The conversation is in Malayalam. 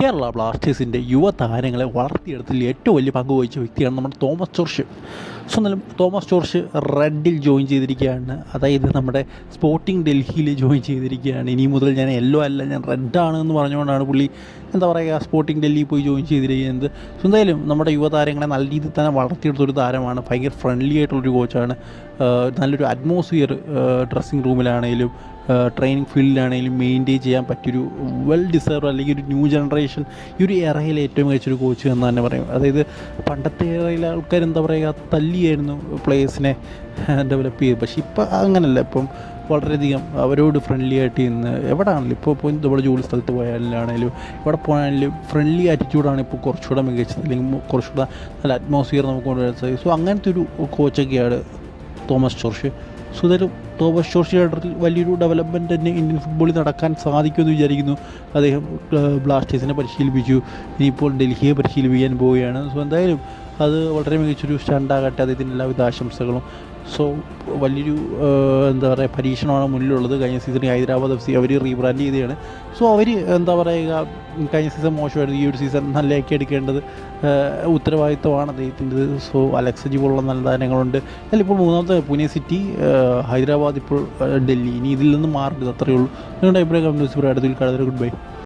കേരള ബ്ലാസ്റ്റേഴ്സിന്റെ യുവതാരങ്ങളെ വളർത്തിയെടുത്തിൽ ഏറ്റവും വലിയ പങ്ക് വഹിച്ച വ്യക്തിയാണ് നമ്മുടെ തോമസ് ജോർഷ് സോ എന്നാലും തോമസ് ജോർഷ് റെഡിൽ ജോയിൻ ചെയ്തിരിക്കുകയാണ്. അതായത് നമ്മുടെ സ്പോർട്ടിംഗ് ഡൽഹിയിൽ ജോയിൻ ചെയ്തിരിക്കുകയാണ്. ഇനി മുതൽ ഞാൻ യെല്ലോ അല്ല ഞാൻ റെഡാണ് എന്ന് പറഞ്ഞുകൊണ്ടാണ് പുള്ളി എന്താ പറയുക സ്പോർട്ടിംഗ് ഡൽഹിയിൽ പോയി ജോയിൻ ചെയ്തിരിക്കുന്നത്. സോ എന്തായാലും നമ്മുടെ യുവതാരങ്ങളെ നല്ല രീതിയിൽ തന്നെ വളർത്തിയെടുത്തൊരു താരമാണ്. ഭയങ്കര ഫ്രണ്ട്ലി ആയിട്ടുള്ളൊരു കോച്ചാണ് നല്ലൊരു അറ്റ്മോസ്ഫിയർ ഡ്രസ്സിങ് റൂമിലാണെങ്കിലും ട്രെയിനിങ് ഫീൽഡിലാണെങ്കിലും മെയിന്റെയിൻ ചെയ്യാൻ പറ്റിയൊരു വെൽ ഡിസേർവ് അല്ലെങ്കിൽ ഒരു ന്യൂ ജനറേഷൻ ഈ ഒരു എറയിലെ ഏറ്റവും മികച്ചൊരു കോച്ച് എന്ന് തന്നെ പറയും. അതായത് പണ്ടത്തെ എറയിലെ ആൾക്കാർ എന്താ പറയുക തല്ലിയായിരുന്നു പ്ലേയേഴ്സിനെ ഡെവലപ്പ് ചെയ്ത്. പക്ഷേ ഇപ്പം അങ്ങനല്ല. ഇപ്പം വളരെയധികം അവരോട് ഫ്രണ്ട്ലി ആയിട്ട് ഇന്ന് എവിടെ ആണെങ്കിലും ഇപ്പോൾ ഇപ്പോൾ നമ്മുടെ ജോലി സ്ഥലത്ത് പോയാലാണെങ്കിലും എവിടെ പോയാലും ഫ്രണ്ട്ലി ആറ്റിറ്റ്യൂഡാണ് ഇപ്പോൾ കുറച്ചുകൂടെ മികച്ചത്. അല്ലെങ്കിൽ കുറച്ചുകൂടെ നല്ല അറ്റ്മോസ്ഫിയർ നമുക്ക് കൊണ്ടുവരാൻ സാധിക്കും. സോ അങ്ങനത്തെ ഒരു കോച്ചൊക്കെയാണ് തോമസ് ജോർഷ് സോ എന്തായാലും തോമസ് ജോർഷിയുടെ വലിയൊരു ഡെവലപ്മെന്റ് തന്നെ ഇന്ത്യൻ ഫുട്ബോളിൽ നടക്കാൻ സാധിക്കുമെന്ന് വിചാരിക്കുന്നു. അദ്ദേഹം ബ്ലാസ്റ്റേഴ്സിനെ പരിശീലിപ്പിച്ചു. ഇനിയിപ്പോൾ ഡൽഹിയെ പരിശീലിപ്പിക്കാൻ പോവുകയാണ്. സോ എന്തായാലും അത് വളരെ മികച്ചൊരു സ്റ്റണ്ടാകട്ടെ അദ്ദേഹത്തിന്റെ എല്ലാവിധ ആശംസകളും. സോ വലിയൊരു എന്താ പറയുക പരീക്ഷണമാണ് മുന്നിലുള്ളത്. കഴിഞ്ഞ സീസണിൽ ഹൈദരാബാദ് എഫ് സി അവർ റീബ്രാൻഡ് ചെയ്തതാണ്. സോ അവർ എന്താ പറയുക കഴിഞ്ഞ സീസൺ മോശമായിരുന്നു. ഈ ഒരു സീസൺ നല്ലതാക്കി എടുക്കേണ്ടത് ഉത്തരവാദിത്വമാണ് അദ്ദേഹത്തിന്റെ സോ അലക്സജി പോലുള്ള നല്ല താരങ്ങളുണ്ട്. അല്ല ഇപ്പോൾ മൂന്നാമത്തെ പൂനെ സിറ്റി ഹൈദരാബാദ് ഇപ്പോൾ ഡൽഹി. ഇനി ഇതിൽ നിന്ന് മാറരുത് അത്രയേ ഉള്ളൂ. നിങ്ങളുടെ അഭിപ്രായം കമ്മ്യൂണിസ്റ്റ് അടുത്തിൽ കടതൊരു ഗുഡ് ബൈ.